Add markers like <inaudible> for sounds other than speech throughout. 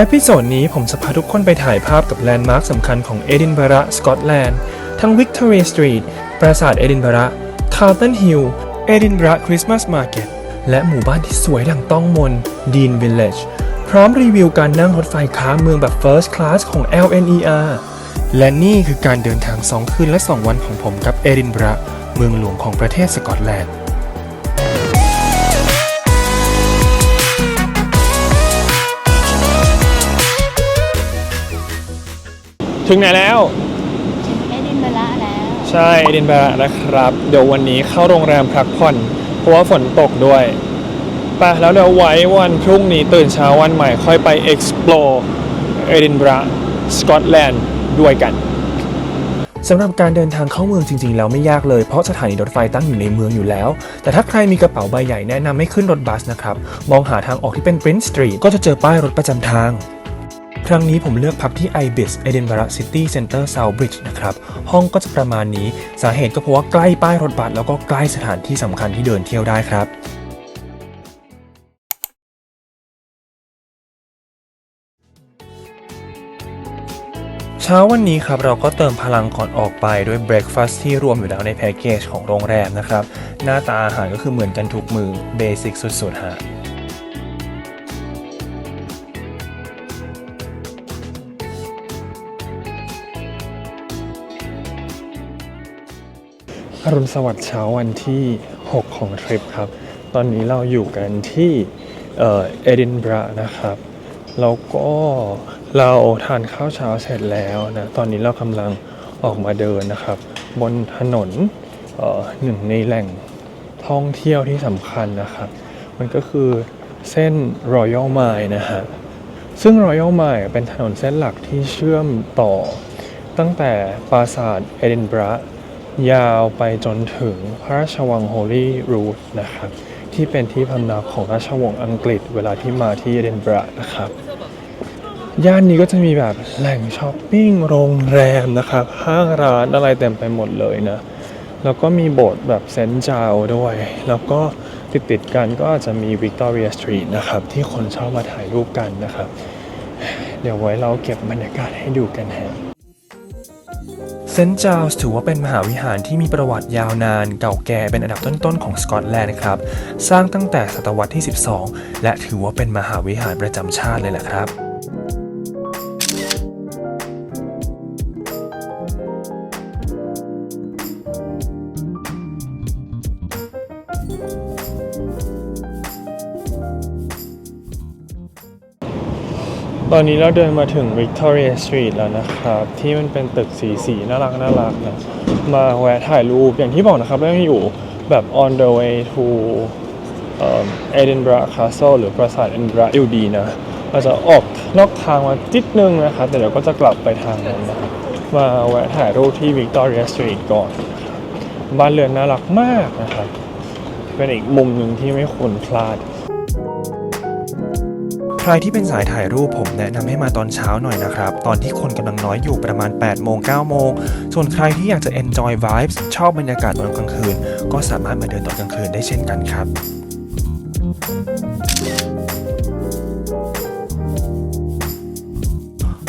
เอพิโซดนี้ผมจะพาทุกคนไปถ่ายภาพกับแลนด์มาร์คสำคัญของเอดินบะระสกอตแลนด์ ทั้งวิกตอเรียสตรีทปราสาทเอดินบะระคาร์ตันฮิลล์เอดินบะระคริสต์มาสมาร์เก็ตและหมู่บ้านที่สวยดังต้องมนดีนวิลเลจพร้อมรีวิวการนั่งรถไฟค้าเมืองแบบ First Class ของ LNER และนี่คือการเดินทาง 2 คืนและ 2 วันของผมกับเอดินบะระเมืองหลวงของประเทศสกอตแลนด์ ถึงไหนแล้ว เอดินบะระแล้วใช่เอดินบะระนะครับ เดี๋ยววันนี้เข้าโรงแรมพักผ่อน เพราะว่าฝนตกด้วยไปแล้วเดี๋ยวไว้วันพรุ่งนี้ตื่นเช้าวันใหม่ค่อยไป explore เอดินบะระสกอตแลนด์ด้วยกัน สำหรับการเดินทางเข้าเมืองจริงๆ แล้วไม่ยากเลย เพราะสถานีรถไฟตั้งอยู่ในเมืองอยู่แล้ว แต่ถ้าใครมีกระเป๋าใบใหญ่แนะนำให้ขึ้นรถบัสนะครับ มองหาทางออกที่เป็น Prince Street ก็จะเจอป้ายรถประจำทาง ครั้งนี้ผมเลือกพักที่ IBIS Edinburgh City Centre Southbridge นะครับ ห้องก็จะประมาณนี้ สาเหตุก็เพราะว่าใกล้ป้ายรถบัสแล้วก็ใกล้สถานที่สำคัญที่เดินเที่ยวได้ครับเช้าวันนี้ครับเราก็เติมพลังก่อนออกไปด้วยเบรคฟาสต์ที่รวมอยู่แล้วในแพ็กเกจของโรงแรมนะครับ หน้าตาอาหารก็คือเหมือนกันทุกมือเบสิกสุดๆฮะ อรุณสวัสดิ์เช้าวันที่ 6 ของทริปครับ ตอนนี้เราอยู่กันที่เอเดินบระนะครับ แล้วก็เราทานข้าวเช้าเสร็จแล้วนะ ตอนนี้เรากำลังออกมาเดินนะครับ บนถนนหนึ่งในแหล่งท่องเที่ยวที่สำคัญนะครับ มันก็คือเส้น Royal Mile นะฮะ ซึ่ง Royal Mile เป็นถนนเส้นหลักที่เชื่อมต่อตั้งแต่ปราสาทเอดินบระ ยาวไปจนถึงพระราชวังโฮลีรูทนะครับที่เป็นที่พำนักของราชวงศ์อังกฤษเวลาที่มาที่เดินบระนะครับย่านนี้ก็จะมีแบบแหล่งช้อปปิ้งโรงแรมนะครับห้างร้านอะไรเต็มไปหมดเลยนะแล้วก็มีโบสถ์แบบเซนต์จาวด้วย แล้วก็ติดติดกันก็อาจจะมีวิกตอเรียสตรีทนะครับที่คนชอบมาถ่ายรูปกันนะครับ เดี๋ยวไว้เราเก็บบรรยากาศให้ดูกันฮะ ซนต์จาวส์ถือว่าเป็นมหาวิหารที่มีประวัติยาวนานเก่าแก่เป็นอันดับต้นๆของสกอตแลนด์นะครับ สร้างตั้งแต่ศตวรรษที่ 12 และถือว่าเป็นมหาวิหารประจำชาติเลยแหละครับ ตอนนี้เราเดินมาถึง Victoria Street แล้วนะครับ ที่มันเป็นตึกสีสีน่ารักน่ารักนะมาแวะถ่ายรูปอย่างที่บอกนะครับเราอยู่แบบ on the way to เอ่อ Edinburgh Castle หรือปราสาท Edinburgh อยู่ดีนะเราจะออกนอกทางมาจิดนึงนะครับแต่เดี๋ยวก็จะกลับไปทางนั้นนะมาแวะถ่ายรูปที่ Victoria Street ก่อน บ้านเรือนน่ารักมากนะครับ เป็นอีกมุมหนึ่งที่ไม่ควรพลาด รที่เป็นสายถ่ายรูปผมแนะนำให้มาตอนเช้าหน่อยนะครับ ตอนที่คนกำลังน้อยอยู่ประมาณ 8 โมง 9 โมง ส่วนใครที่อยากจะ enjoy vibes ชอบบรรยากาศตอนกลางคืน ก็สามารถมาเดินตอนกลางคืนได้เช่นกันครับ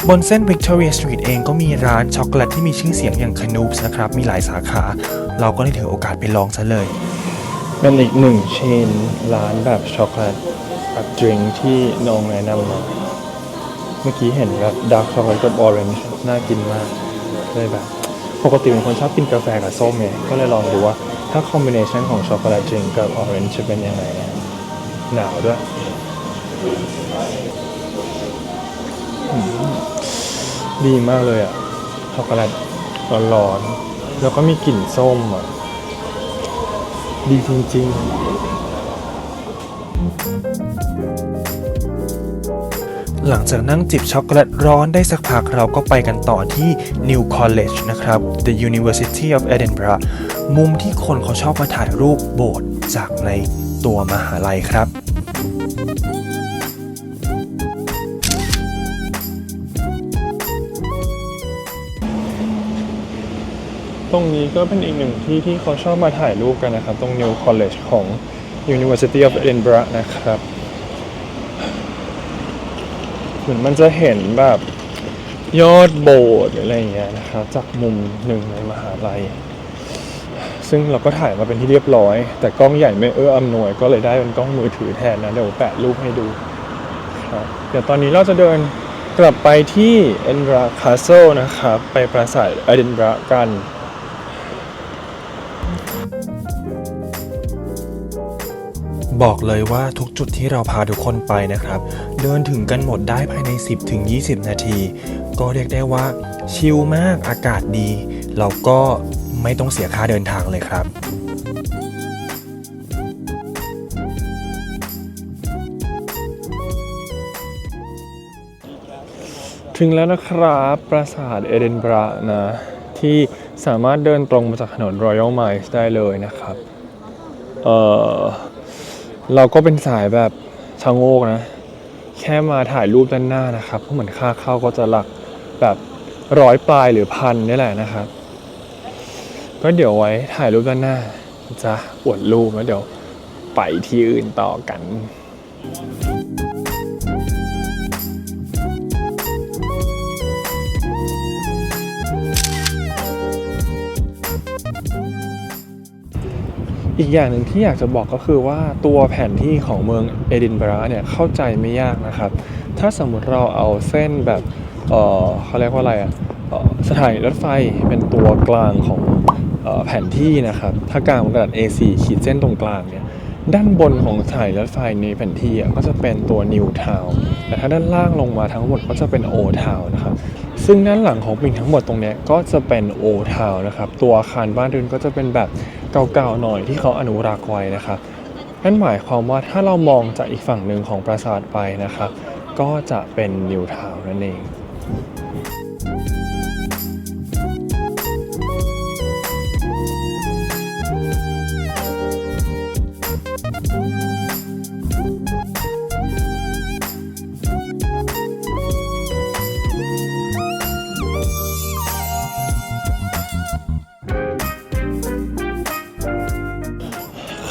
บนเส้น Victoria Street เองก็มีร้านช็อกโกแลตที่มีชื่อเสียงอย่าง Canoops นะครับ มีหลายสาขา เราก็เลยถือโอกาสไปลองซะเลย เป็นอีกหนึ่งเชนร้านแบบช็อกโกแลต แบบดริงที่น้องแนะนำมาเมื่อกี้เห็นแบบดาร์กช็อกโกแลตกับออเรนจ์น่ากินมากเลยแบบปกติเป็นคนชอบกินกาแฟกับส้มไงก็เลยลองดูว่าถ้าคอมบิเนชันของช็อกโกแลตดริงกับออเรนจ์จะเป็นยังไงนะหนาวด้วยดีมากเลยอะช็อกโกแลตร้อนๆแล้วก็มีกลิ่นส้มอะดีจริงๆ หลังจากนั่งจิบช็อกโกแลตร้อนได้สักพักเราก็ไปกันต่อที่ New College นะครับ The University of Edinburgh มุมที่คนเขาชอบมาถ่ายรูปโบสถ์จากในตัวมหาลัยครับตรงนี้ก็เป็นอีกหนึ่งที่ที่เขาชอบมาถ่ายรูปกันนะครับ ตรง New College ของ University of Edinburgh นะครับ เหมือนมันจะเห็นแบบยอดโบสถ์อะไรอย่างเงี้ยนะครับจากมุมหนึ่งในมหาลัย ซึ่งเราก็ถ่ายมาเป็นที่เรียบร้อย แต่กล้องใหญ่ไม่เอื้ออำนวยก็เลยได้เป็นกล้องมือถือแทนนะเดี๋ยวแปะรูปให้ดูครับเดี๋ยวตอนนี้เราจะเดินกลับไปที่เอ็นบราคา s เซิลนะครับ ไปปราสาทเอดินบรากัน บอกเลยว่าทุกจุดที่เราพาทุกคนไปนะครับ เดินถึงกันหมดได้ภายใน10-20ถึง20 นาที ก็เรียกได้ว่า ชิลมากอากาศดี เราก็ไม่ต้องเสียค่าเดินทางเลยครับถึงแล้วนะครับ ปราสาทเอเดนบรานะ ที่สามารถเดินตรงมาจากถนน Royal Mile ได้เลยนะครับ เอ่อ เราก็เป็นสายแบบชะโงกนะ แค่มาถ่ายรูปด้านหน้านะครับเพราะเหมือนค่าเข้าก็จะหลักแบบร้อยปลายหรือพันนี่แหละนะครับ ก็เดี๋ยวไว้ถ่ายรูปด้านหน้าจะอวดรูปแล้วเดี๋ยวไปที่อื่นต่อกัน อีกอย่างหนึ่งที่อยากจะบอกก็คือว่าตัวแผนที่ของเมืองเอดินบะระเนี่ยเข้าใจไม่ยากนะครับ ถ้าสมมุติเราเอาเส้นแบบเออเขาเรียกว่าอะไรอะสถานีรถไฟเป็นตัวกลางของออแผนที่นะครับ ถ้ากลางเป็นกระดาษ A4 ขีดเส้นตรงกลางเนี่ยด้านบนของสถานีรถไฟในแผนที่อะก็จะเป็นตัว New Town แต่ถ้าด้านล่างลงมาทั้งหมดก็จะเป็น Old Town นะครับ ซึ่งด้านหลังของปิงทั้งหมดตรงเนี้ยก็จะเป็น Old Town นะครับ ตัวอาคารบ้านเรือนก็จะเป็นแบบ เก่าๆหน่อยที่เขาอนุรักษ์ไว้นะครับนั่นหมายความว่าถ้าเรามองจากอีกฝั่งหนึ่งของปราสาทไปนะครับ ก็จะเป็นนิวทาวน์นั่นเอง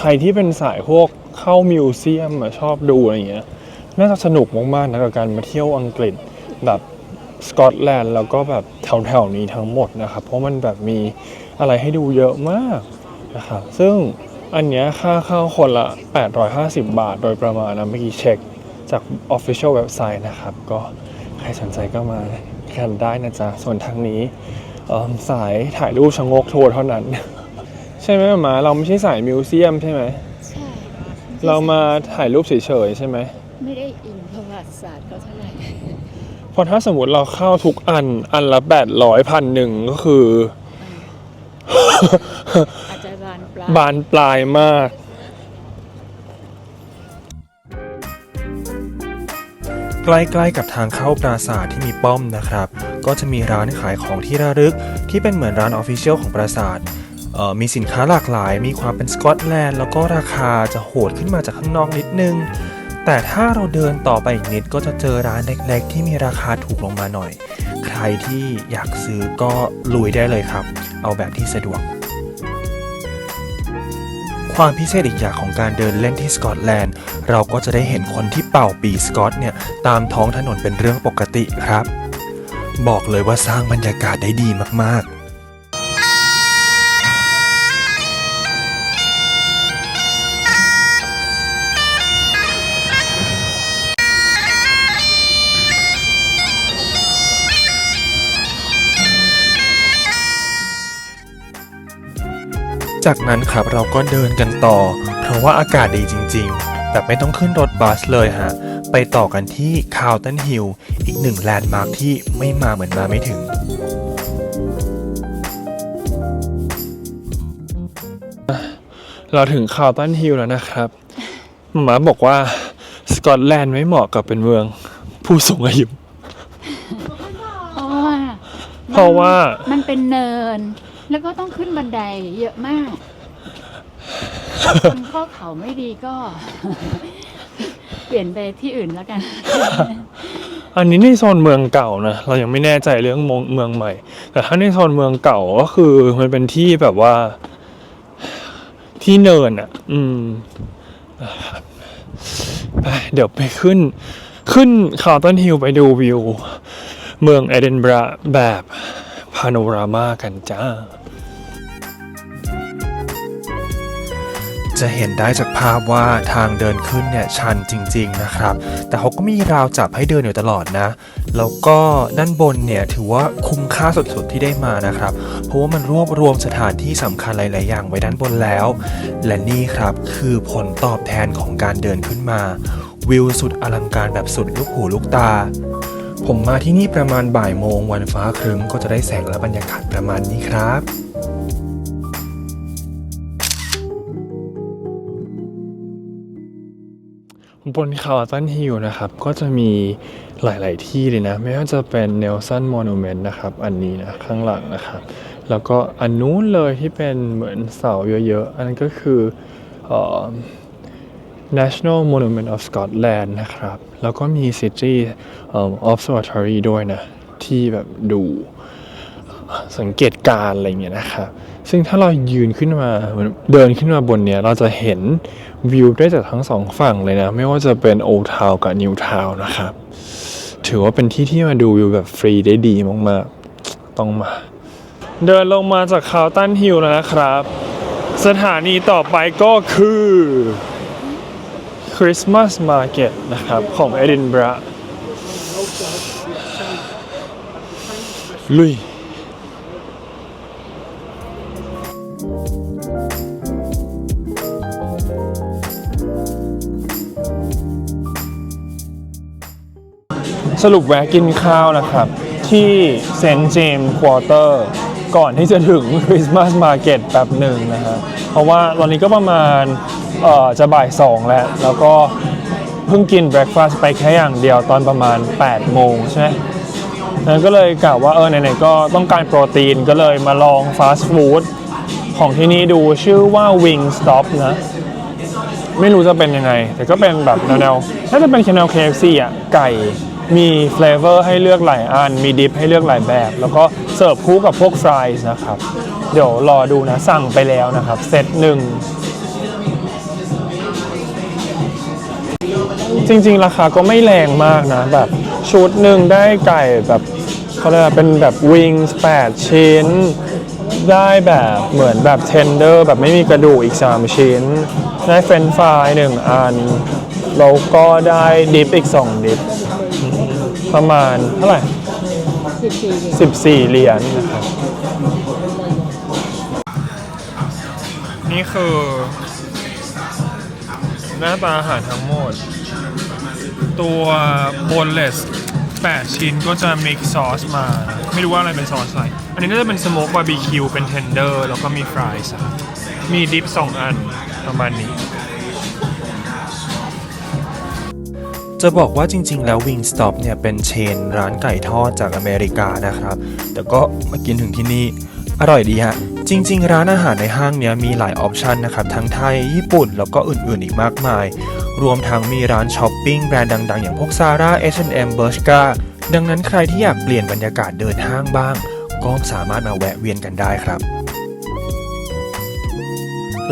รที่เป็นสายพวกเข้ามิวเซียมชอบดูอะไรอย่างเงี้ยน่าจะสนุกมากๆนะกับการมาเที่ยวอังกฤษแบบสกอตแลนด์แล้วก็แบบแถวๆนี้ทั้งหมดนะครับ เพราะมันแบบมีอะไรให้ดูเยอะมากนะครับซึ่งอันเนี้ยค่าเข้าคนละ 850 บาท โดยประมาณนะเมื่อกี้เช็คจาก Official Website นะครับ ก็ใครสนใจก็มากันได้นะจ๊ะ ส่วนทางนี้สายถ่ายรูปชะงกทัวร์เท่านั้น ใช่ไหมหมาเราไม่ใช่สายมิวเซียมใช่ไหมใช่เรามาถ่ายรูปเฉยๆใช่ไหมไม่ได้อินประวัติศาสตร์ก็เท่าไหร่เพราะถ้าสมมติเราเข้าทุกอันอันละแปดร้อยพันหนึ่งก็คือ อาจจะบานปลายบานปลายมากใกล้ๆกับทางเข้าปราสาทที่มีป้อมนะครับ ก็จะมีร้านขายของที่ระลึกที่เป็นเหมือนร้านออฟฟิเชียลของปราสาทเอ่อ มีสินค้าหลากหลาย มีความเป็นสกอตแลนด์แล้วก็ราคาจะโหดขึ้นมาจากข้างนอกนิดนึง แต่ถ้าเราเดินต่อไปอีกนิดก็จะเจอร้านเล็กๆ ที่มีราคาถูกลงมาหน่อย ใครที่อยากซื้อก็ลุยได้เลยครับ เอาแบบที่สะดวก ความพิเศษอีกอย่างของการเดินเล่นที่สกอตแลนด์ เราก็จะได้เห็นคนที่เป่าปีสกอตเนี่ยตามท้องถนนเป็นเรื่องปกติครับ บอกเลยว่าสร้างบรรยากาศได้ดีมากๆ จากนั้นครับเราก็เดินกันต่อ เพราะว่าอากาศดีจริง ๆแต่ไม่ต้องขึ้นรถบัสเลยฮะ ไปต่อกันที่คาวตันฮิลอีกหนึ่งแลนด์มาร์คที่ไม่มาเหมือนมาไม่ถึงเราถึงคาวตันฮิลแล้วนะครับหมาบอกว่าสกอตแลนด์ไม่เหมาะกับเป็นเมือง ผู้สูงอายุ เพราะว่า เพราะว่า มันเป็นเนิน แล้วก็ต้องขึ้นบันไดเยอะมาก คนข้อเขาไม่ดีก็ เปลี่ยนไปที่อื่นแล้วกัน อันนี้ในโซนเมืองเก่านะเรายังไม่แน่ใจเรื่องเมืองใหม่ แต่ถ้าในโซนเมืองเก่าก็คือมันเป็นที่แบบว่า ที่เนินอะ อืมไปเดี๋ยวไปขึ้น ขึ้นคาร์ตันฮิลไปดูวิว เมืองเอดินบะระแบบพาโนรามากันจ้า จะเห็นได้จากภาพว่าทางเดินขึ้นเนี่ยชันจริง ๆนะครับ แต่เขาก็มีราวจับให้เดินอยู่ตลอดนะ แล้วก็ด้านบนเนี่ยถือว่าคุ้มค่าสุดๆที่ได้มานะครับ เพราะว่ามันรวบรวมสถานที่สำคัญหลาย ๆ อย่างไว้ด้านบนแล้ว และนี่ครับคือผลตอบแทนของการเดินขึ้นมา วิวสุดอลังการแบบสุดลูกหูลูกตาผมมาที่นี่ประมาณบ่ายโมงวันฟ้าครึ้มก็จะได้แสงและบรรยากาศประมาณนี้ครับ บนเขาตันฮิลนะครับ ก็จะมีหลาย ๆ ที่เลยนะ ไม่ว่าจะเป็นเนลสันมอนูเมนต์นะครับ อันนี้นะ ข้างหลังนะครับ แล้วก็อันนู้นเลยที่เป็นเหมือนเสาเยอะ ๆ อันนั้นก็คือเอ่อ National Monument of Scotland นะครับ แล้วก็มี City เอ่อ Observatory ด้วยนะ ที่แบบดูสังเกตการอะไรเงี้ยนะครับ ซึ่งถ้าเรายืนขึ้นมาเดินขึ้นมาบนเนี้ยเราจะเห็นวิวได้จากทั้งสองฝั่งเลยนะ ไม่ว่าจะเป็นโอทาวกับนิวทาวนะครับ ถือว่าเป็นที่ที่มาดูวิวแบบฟรีได้ดีมากๆ ต้องมา เดินลงมาจากคาวตันฮิลแล้วนะครับ สถานีต่อไปก็คือคริสต์มาสมาร์เก็ตนะครับ ของเอดินบะระลุย สรุปแวะกินข้าวนะครับ ที่เซนต์เจมส์ควอเตอร์ก่อนที่จะถึงคริสต์มาสมาร์เก็ตแป๊บหนึ่งนะฮะเพราะว่าตอนนี้ก็ประมาณเอ่อจะบ่ายสองแล้ว แล้วก็เพิ่งกินเบรคฟาสต์ไปแค่อย่างเดียวตอนประมาณ 8 โมงใช่ไหมนั้นก็เลยกะว่าเออไหนๆก็ต้องการโปรตีนก็เลยมาลองฟาสต์ฟู้ดของที่นี่ดูชื่อว่า Wing Stop นะ ไม่รู้จะเป็นยังไง แต่ก็เป็นแบบแนวๆน่าจะเป็นแนว KFC อะไก่ มีเฟลเวอร์ให้เลือกหลายอัน มีดิปให้เลือกหลายแบบ แล้วก็เสิร์ฟคู่กับพวกฟรายส์นะครับ เดี๋ยวรอดูนะ สั่งไปแล้วนะครับเซตหนึ่งจริง ๆ ราคาก็ไม่แรงมากนะ แบบชุดหนึ่งได้ไก่แบบเขาเรียกเป็นแบบวิงส์8ชิ้น ได้แบบเหมือนแบบเทนเดอร์แบบไม่มีกระดูกอีก 3 ชิ้น ได้เฟรนฟรายหนึ่งอันแล้วก็ได้ดิปอีก 2 ดิป ประมาณเท่าไหร่14 เหรียญนะครับ นี่คือ หน้าตาอาหารทั้งหมด ตัวโบนเลส8 ชิ้นก็จะมิกซอสมา ไม่รู้ว่าอะไรเป็นซอสอะไร อันนี้น่าจะเป็นสโมกบาร์บีคิวเป็นเทนเดอร์ แล้วก็มีฟรายส์อะมีดิป2อันประมาณนี้ จะบอกว่าจริง ๆ แล้ว Wingstop เนี่ยเป็นเชนร้านไก่ทอดจากอเมริกานะครับ แต่ก็มากินถึงที่นี่ อร่อยดีฮะ จริง ๆ ร้านอาหารในห้างเนี้ยมีหลายออปชันนะครับ ทั้งไทย ญี่ปุ่น แล้วก็อื่น ๆ อีกมากมาย รวมทั้งมีร้านช้อปปิ้งแบรนด์ดัง ๆ อย่างพวก Zara H&M Bershka ดังนั้นใครที่อยากเปลี่ยนบรรยากาศเดินห้างบ้าง ก็สามารถมาแวะเวียนกันได้ครับ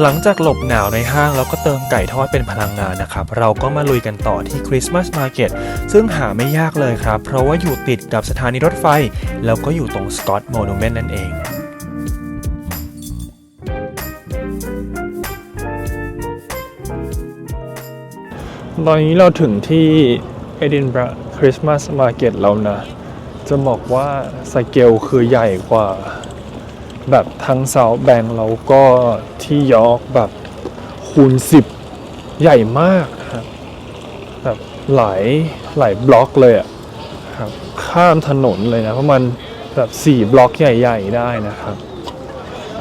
หลังจากหลบหนาวในห้างแล้วก็เติมไก่ทอดเป็นพลังงานนะครับ เราก็มาลุยกันต่อที่คริสต์มาสมาร์เก็ตซึ่งหาไม่ยากเลยครับ เพราะว่าอยู่ติดกับสถานีรถไฟ แล้วก็อยู่ตรงสกอตโมนูเมนต์นั่นเองตอนนี้เราถึงที่เอดินบะระคริสต์มาสมาร์เก็ตแล้วนะ จะบอกว่าสเกลคือใหญ่กว่า แบบทั้งเซาแบงแล้วก็ที่ยอร์กแบบคูณสิบใหญ่มากครับแบบหลายหลายบล็อกเลยอะครับข้ามถนนเลยนะปราะมาณแบบสี่บล็อกใหญ่ ๆ ได้นะครับ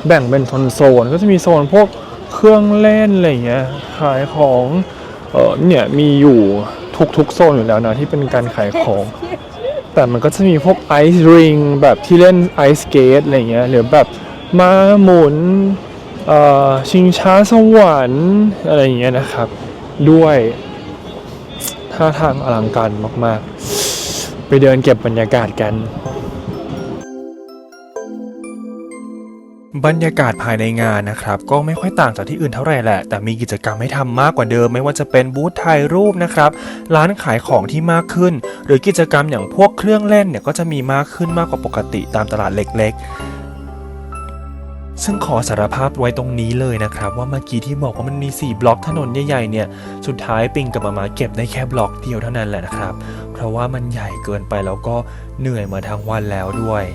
แบ่งเป็นโซนก็จะมีโซนพวกเครื่องเล่นอะไรอย่างเงี้ยขายของเออเนี่ยมีอยู่ทุกๆโซนอยู่แล้วนะที่เป็นการขายของ แต่มันก็จะมีพวกไอซ์ริงแบบที่เล่นไอซ์สเกตอะไรเงี้ยหรือแบบม้าหมุนชิงช้าสวรรค์อะไรอย่างเงี้ยนะครับ ด้วยท่าทางอลังการมาก ๆ ไปเดินเก็บบรรยากาศกัน บรรยากาศภายในงานนะครับก็ไม่ค่อยต่างจากที่อื่นเท่าไหร่แหละ แต่มีกิจกรรมให้ทำมากกว่าเดิม ไม่ว่าจะเป็นบูธถ่ายรูปนะครับร้านขายของที่มากขึ้น หรือกิจกรรมอย่างพวกเครื่องเล่นเนี่ยก็จะมีมากขึ้นมากกว่าปกติตามตลาดเล็กๆซึ่งขอสารภาพไว้ตรงนี้เลยนะครับ ว่าเมื่อกี้ที่บอกว่ามันมี 4 บล็อกถนนใหญ่ๆเนี่ยสุดท้ายปิงกับมามาเก็บได้แค่บล็อกเดียวเท่านั้นแหละนะครับ เพราะว่ามันใหญ่เกินไปแล้วก็เหนื่อยมาทั้งวันแล้วด้วย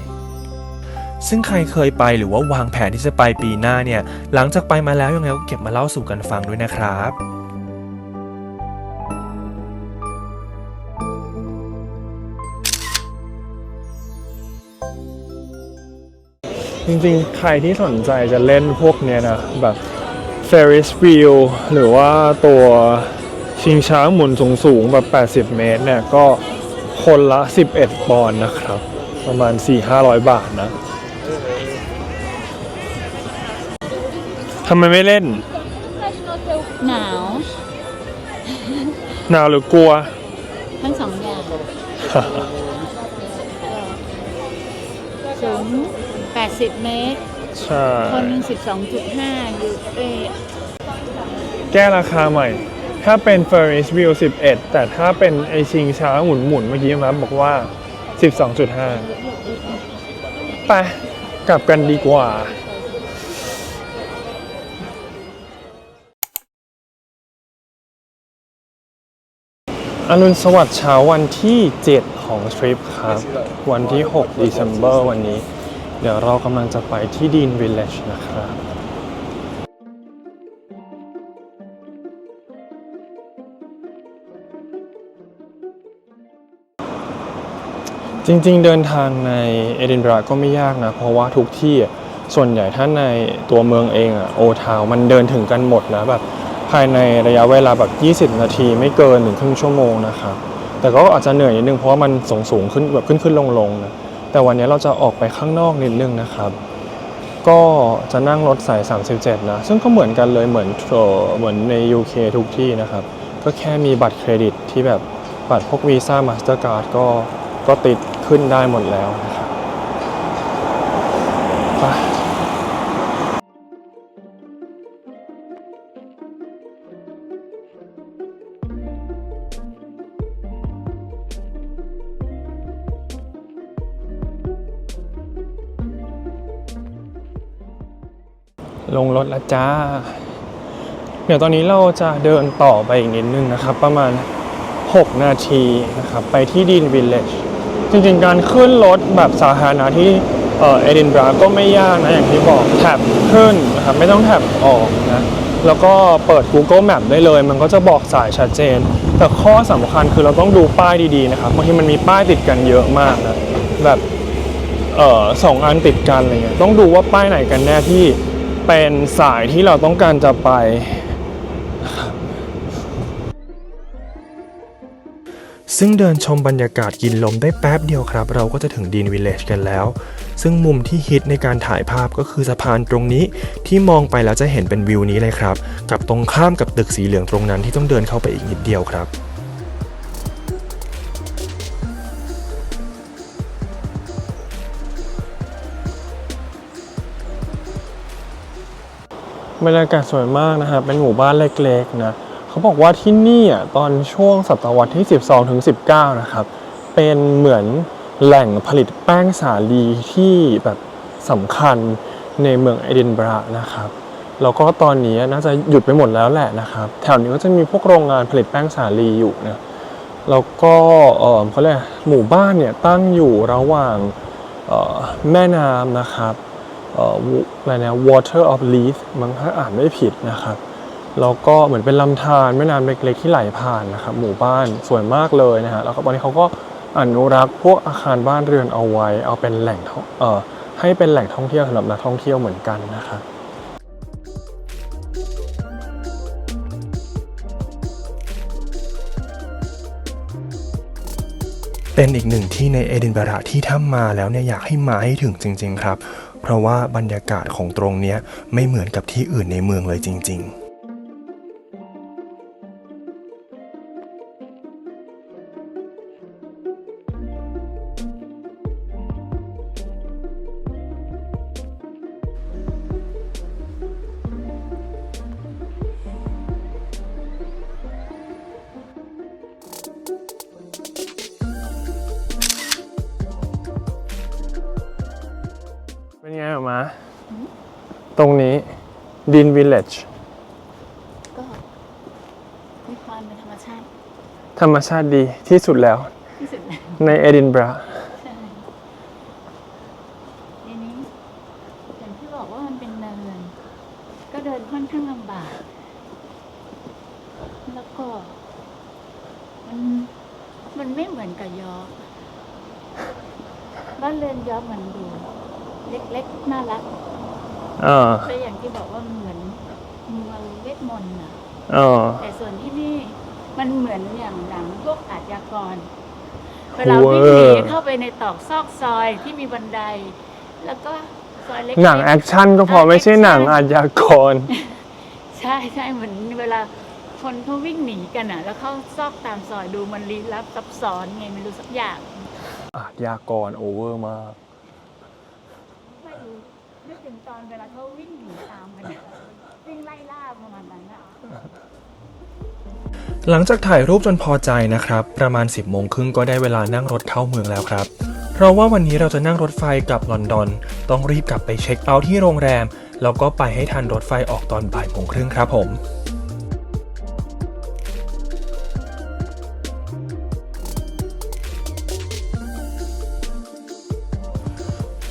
ซึ่งใครเคยไปหรือว่าวางแผนที่จะไปปีหน้าเนี่ย หลังจากไปมาแล้วยังไงก็เก็บมาเล่าสู่กันฟังด้วยนะครับจริงๆ ใครที่สนใจจะเล่นพวกเนี้ยนะ แบบ Ferris wheel หรือว่าตัวชิงช้าหมุนสูงๆ แบบ 80 เมตรเนี่ย ก็คนละ 11 ปอนด์นะครับ ประมาณ 4-500 บาทนะ ทำไมไม่เล่น หนาว หนาวหรือกลัว ทั้งสองอย่างสูง 80 เมตร ใช่ คนหนึ่ง12.5อยู่เอยแก้ราคาใหม่ ถ้าเป็น Ferris wheel 11 แต่ถ้าเป็นไอชิงช้าหมุนหมุนๆเมื่อกี้มาบอกว่า 12.5 ไป กลับกันดีกว่า อรุณสวัสดิ์เช้าวันที่ 7 ของทริปครับ วันที่6 December วันนี้ เดี๋ยวเรากำลังจะไปที่ดีนวิลเลจนะครับจริงๆ เดินทางในเอดินบราก็ไม่ยากนะ เพราะว่าทุกที่ส่วนใหญ่ถ้าในตัวเมืองเองอะโอทาวมันเดินถึงกันหมดนะแบบ ภายในระยะเวลาแบบ 20 นาทีไม่เกินถึงครึ่งชั่วโมงนะครับแต่ก็อาจจะเหนื่อยนิดนึงเพราะว่ามันสูงสูงขึ้นแบบขึ้นขึ้นลงลงนะแต่วันนี้เราจะออกไปข้างนอกนิดนึงนะครับ ก็จะนั่งรถสาย 37 นะ ซึ่งก็เหมือนกันเลยเหมือนเอ่อเหมือนใน UK ทุกที่นะครับ ก็แค่มีบัตรเครดิตที่แบบบัตรพวกวีซ่ามาสเตอร์การ์ดก็ก็ติดขึ้นได้หมดแล้วนะครับ ลงรถล้วจ้า เดี๋ยวตอนนี้เราจะเดินต่อไปอีกนิดนึงนะครับ ประมาณ 6 นาทีนะครับ ไปที่ดีนวิลเลจจริงๆ การขึ้นรถแบบสาธารณะที่เออเอดินบราก็ไม่ยากนะอย่างที่บอกแท็บขึ้นนะครับไม่ต้องแท็บออกนะแล้วก็เปิด Google Map ได้เลย มันก็จะบอกสายชัดเจน แต่ข้อสำคัญคือเราต้องดูป้ายดีๆนะครับบางทีมันมีป้ายติดกันเยอะมากนะแบบเออสองอันติดกันอะไรเงี้ยต้องดูว่าป้ายไหนกันแน่ที่ เป็นสายที่เราต้องการจะไป ซึ่งเดินชมบรรยากาศกินลมได้แป๊บเดียวครับ เราก็จะถึงดีนวิลเลจกันแล้ว ซึ่งมุมที่ฮิตในการถ่ายภาพก็คือสะพานตรงนี้ที่มองไปแล้วจะเห็นเป็นวิวนี้เลยครับ กับตรงข้ามกับตึกสีเหลืองตรงนั้นที่ต้องเดินเข้าไปอีกนิดเดียวครับ บรรยากาศสวยมากนะครับเป็นหมู่บ้านเล็กๆนะเขาบอกว่าที่นี่อะตอนช่วงศตวรรษที่ 12ถึง19 นะครับ เป็นเหมือนแหล่งผลิตแป้งสาลีที่แบบสำคัญในเมืองเอดินบระนะครับแล้วก็ตอนนี้น่าจะหยุดไปหมดแล้วแหละนะครับ แถวนี้ก็จะมีพวกโรงงานผลิตแป้งสาลีอยู่นะแล้วก็เออเขาเรียกหมู่บ้านเนี่ยตั้งอยู่ระหว่างแม่น้ำนะครับ อะไรนะ water of leaf มั้งถ้าอ่านไม่ผิดนะครับแล้วก็เหมือนเป็นลำธารแม่น้ำเล็กๆที่ไหลผ่านนะครับหมู่บ้านสวยมากเลยนะฮะแล้วก็ตอนนี้เขาก็อนุรักษ์พวกอาคารบ้านเรือนเอาไว้ เอาเป็นแหล่งท่องเอ่อให้เป็นแหล่งท่องเที่ยวสำหรับนักท่องเที่ยวเหมือนกันนะครับเป็นอีกหนึ่งที่ในเอดินบะระที่ถ้ามาแล้วเนี่ยอยากให้มาให้ถึงจริง ๆ ครับ เพราะว่าบรรยากาศของตรงนี้ไม่เหมือนกับที่อื่นในเมืองเลยจริง ๆ ดินวิลเลจก็มีความเป็นธรรมชาติ ธรรมชาติดีที่สุดแล้ว ที่สุดแล้ว ในเอดินบะระ ใช่ทีนี้อย่างที่บอกว่ามันเป็นเนิน ก็เดินค่อนข้างลำบาก แล้วก็ มันมันไม่เหมือนกับยอร์กบ้านเรือนยอร์กมันดู เล็กๆ น่ารัก อ่า แต่อย่างที่บอกว่ามันเหมือนเมืองเวทมนต์น่ะ อ่า แต่ส่วนที่นี่มันเหมือนอย่างหนังพวกอาชญากร เวลาวิ่งหนี เวอร์ เข้าไปในต อกซอกซอยที่มีบันได แล้วก็ซอยเล็กๆ หนังแอคชั่นก็พอไม่ใช่หนังอาชญากร ใช่ใช่เหมือนเวลาคนเขาวิ่งหนีกันอะ แล้วเข้าซอกตามซอยดูมันลี้ลับซับซ้อนไงไม่รู้สักอย่างอาชญากรโอเวอร์มาก ไม่รู้นึกถึงตอนเวลาเขาวิ่งหนีตามกันอะวิ่งไล่ล่าประมาณนั้นอะ หลังจากถ่ายรูปจนพอใจนะครับ ประมาณ 10โมงครึ่งก็ได้เวลานั่งรถเข้าเมืองแล้วครับเพ ราะว่าวันนี้เราจะนั่งรถไฟกลับลอนดอน ต้องรีบกลับไปเช็คเอาท์ที่โรงแรม แล้วก็ไปให้ทันรถไฟออกตอนบ่ายโมงครึ่งครับผม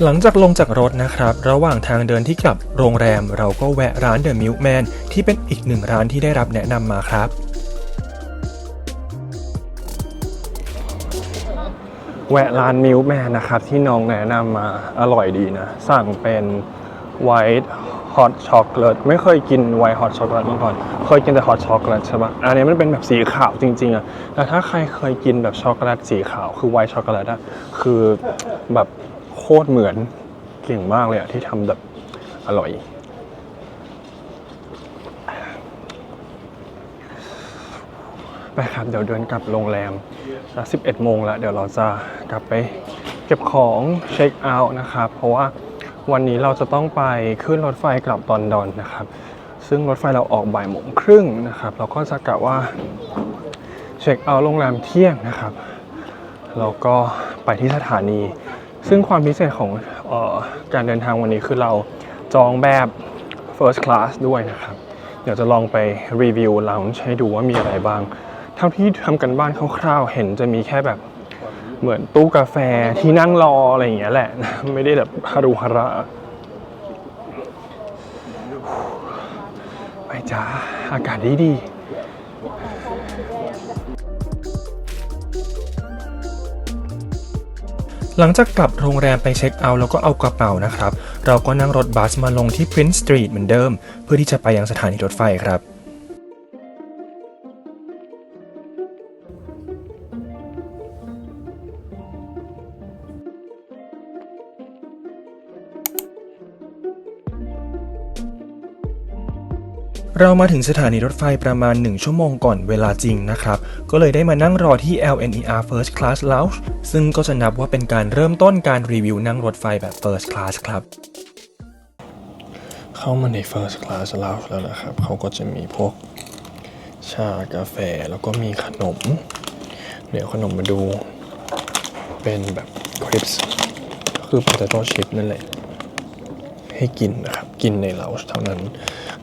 หลังจากลงจากรถนะครับ ระหว่างทางเดินที่กลับโรงแรม เราก็แวะร้าน The Milkman ที่เป็นอีกหนึ่งร้านที่ได้รับแนะนำมาครับ แวะร้านมิลแมนนะครับ ที่น้องแนะนำมาอร่อยดีนะ สั่งเป็นไวท์ฮอตช็อกโกแลตไม่เคยกินไวท์ฮอตช็อกโกแลตมาก่อน เคยกินแต่ฮอตช็อกโกแลตใช่ปะอันนี้มันเป็นแบบสีขาวจริง ๆอะแต่ถ้าใครเคยกินแบบช็อกโกแลตสีขาวคือไวท์ช็อกโกแลตอะคือแบบโคตรเหมือนเก่งมากเลยอะที่ทำแบบอร่อยไปครับเดี๋ยวเดินกลับโรงแรม จะ11โมงแล้ว เดี๋ยวเราจะกลับไปเก็บของเช็คเอาท์นะครับ เพราะว่าวันนี้เราจะต้องไปขึ้นรถไฟกลับตอนดอนนะครับ ซึ่งรถไฟเราออกบ่ายโมงครึ่งนะครับ เราก็จะกะว่าเช็คเอาท์โรงแรมเที่ยงนะครับแล้วก็ไปที่สถานี ซึ่งความพิเศษของออการเดินทางวันนี้คือเราจองแบบ First Class ด้วยนะครับ เดี๋ยวจะลองไปรีวิว lounge ให้ดูว่ามีอะไรบ้าง เท่าที่ทำกันบ้านคร่าวๆเห็นจะมีแค่แบบเหมือนตู้กาแฟที่นั่งรออะไรอย่างเงี้ยแหละ ไม่ได้แบบฮารุฮาระไปจ้าอากาศดีดีๆหลังจากกลับโรงแรมไปเช็คเอาท์แล้วก็เอากระเป๋านะครับ เราก็นั่งรถบัสมาลงที่ Prince Street เหมือนเดิม เพื่อที่จะไปยังสถานีรถไฟครับ เรามาถึงสถานีรถไฟประมาณ 1 ชั่วโมงก่อนเวลาจริงนะครับ ก็เลยได้มานั่งรอที่ LNER First Class Lounge ซึ่งก็จะนับว่าเป็นการเริ่มต้นการรีวิวนั่งรถไฟแบบ First Class ครับ เข้ามาใน First Class Lounge แล้วนะครับ เขาก็จะมีพวกชากาแฟแล้วก็มีขนม เดี๋ยวขนมมาดูเป็นแบบคริปส์คือ potato chip นั่นแหละ ให้กินนะครับ กินใน Lounge เท่านั้น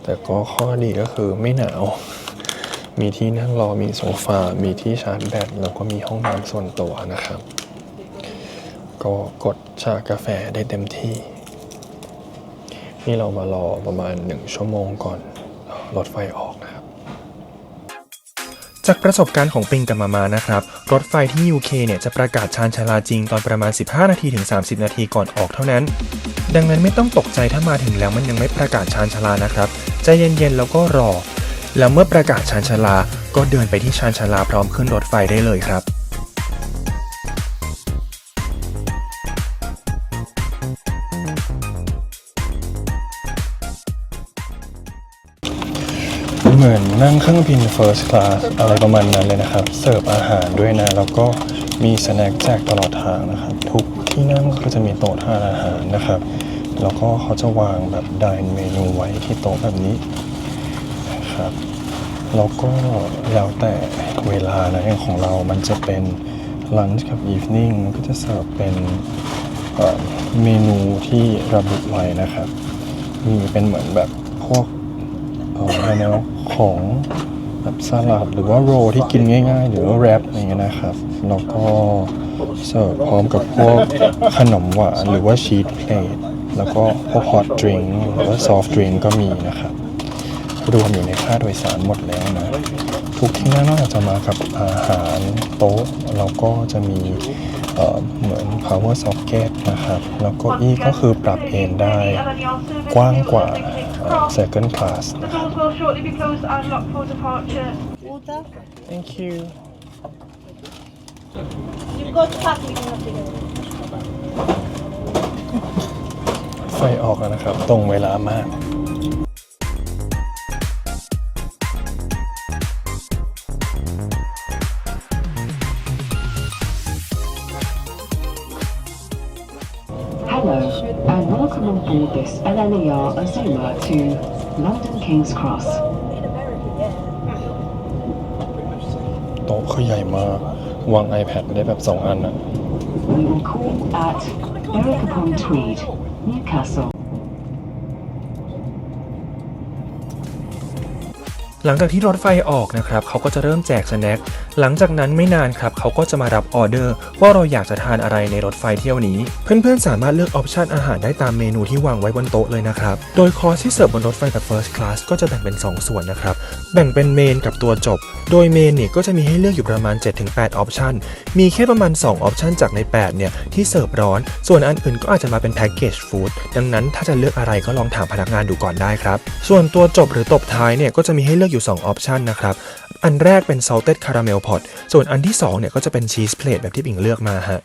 แต่ก็ข้อดีก็คือไม่หนาว มีที่นั่งรอมีโซฟา มีที่ชาร์จแบตแล้วก็มีห้องน้ำส่วนตัวนะครับ ก็กดชากาแฟได้เต็มที่ นี่เรามารอประมาณหนึ่งชั่วโมงก่อนรถไฟออก จากประสบการณ์ของปิงกับมามานะครับ รถไฟที่ UK เนี่ยจะประกาศชานชาลาจริงตอนประมาณ 15 นาทีถึง 30 นาทีก่อนออกเท่านั้น ดังนั้นไม่ต้องตกใจถ้ามาถึงแล้วมันยังไม่ประกาศชานชาลานะครับใจเย็นๆแล้วก็รอ แล้วเมื่อประกาศชานชาลา ก็เดินไปที่ชานชาลาพร้อมขึ้นรถไฟได้เลยครับ เหมือนนั่งเครื่องบิน First Class อะไรประมาณนั้นเลยนะครับ เสิร์ฟอาหารด้วยนะ แล้วก็มีสแน็คแจกตลอดทางนะครับ ทุกที่นั่งก็จะมีโต๊ะทานอาหารนะครับ แล้วก็เขาจะวางแบบดายเมนูไว้ที่โต๊ะแบบนี้นะครับ แล้วก็แล้วแต่เวลานะอย่างของเรามันจะเป็น lunch กับ evening มันก็จะเสิร์ฟเป็นเมนูที่ระบุไว้นะครับ มีเป็นเหมือนแบบพวก อ่ออะไรนะของแบบสลัดหรือว่าโรลที่กินง่ายๆ หรือว่าแรปอะไรเงี้ยนะครับ แล้วก็เสิร์ฟพร้อมกับพวกขนมหวานหรือว่าชีสเพลทแล้วก็พวกฮอตดริงก์หรือว่าซอฟต์ดริงก์ก็มีนะครับ รวมอยู่ในค่าโดยสารหมดแล้วนะ ทุกที่นั่นนอกจาจะมากับอาหารโต๊ะ แล้วก็จะมีเอ่อเหมือน power socket นะครับ แล้วก็อี้ก็คือปรับเอนได้กว้างกว่า เอ่อ second class The นะครับ doors will shortly be closed and locked for departure. Thank you You've got parking up there. <laughs> ไฟออกแล้วนะครับ ตรงเวลามาก this LNER Azuma to London King's Cross. โต๊ะคือใหญ่มาก วาง iPad ได้แบบ 2 อันอะ We will call at Berwick upon Tweed, Newcastle. หลังจากที่รถไฟออกนะครับเขาก็จะเริ่มแจกสแน็ค หลังจากนั้นไม่นานครับเขาก็จะมารับออเดอร์ ว่าเราอยากจะทานอะไรในรถไฟเที่ยวนี้ เพื่อนๆสามารถเลือกออปชันอาหารได้ตามเมนูที่วางไว้บนโต๊ะเลยนะครับ โดยคอร์สที่เสิร์ฟบนรถไฟแบบ First Class ก็จะแบ่งเป็น 2 ส่วนนะครับ แบ่งเป็นเมนกับตัวจบ โดยเมนเนี่ยก็จะมีให้เลือกอยู่ประมาณ 7-8 ออปชันมีแค่ประมาณ 2 ออปชันจากใน 8 เนี่ยที่เสิร์ฟร้อน ส่วนอันอื่นก็อาจจะมาเป็นแพ็กเกจฟู้ดดังนั้นถ้าจะเลือกอะไรก็ลองถามพนักงานดูก่อนได้ครับ ส่วนตัวจบหรือตบท้ายเนี่ยก็จะมีให้เลือกอยู่ 2 ออปชันนะครับ อันแรกเป็น salted caramel pot ส่วนอันที่2เนี่ยก็จะเป็นชีสเพลทแบบที่ปิงเลือกมาฮะ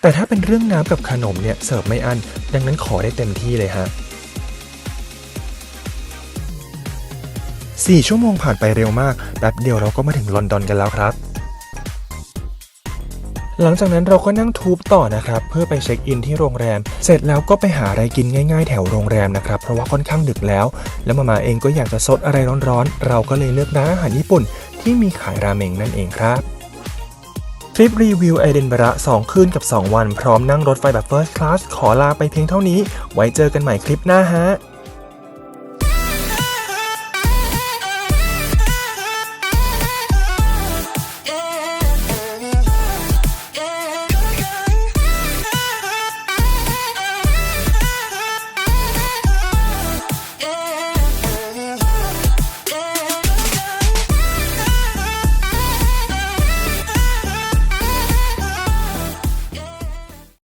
แต่ถ้าเป็นเรื่องน้ำกับขนมเนี่ยเสิร์ฟไม่อั้นดังนั้นขอได้เต็มที่เลยฮะ4ชั่วโมงผ่านไปเร็วมาก แป๊บเดียวเราก็มาถึงลอนดอนกันแล้วครับ หลังจากนั้นเราก็นั่งทูบต่อนะครับเพื่อไปเช็คอินที่โรงแรม เสร็จแล้วก็ไปหาอะไรกินง่ายๆ แถวโรงแรมนะครับเพราะว่าค่อนข้างดึกแล้ว แล้วมามาเองก็อยากจะซดอะไรร้อนๆ เราก็เลยเลือกร้านอาหารญี่ปุ่น ที่มีขายราเมงนั่นเองครับทริปรีวิวเอเดนบระ2คืนกับ 2 วัน พร้อมนั่งรถไฟแบบ First Class ขอลาไปเพียงเท่านี้ ไว้เจอกันใหม่คลิปหน้าฮะ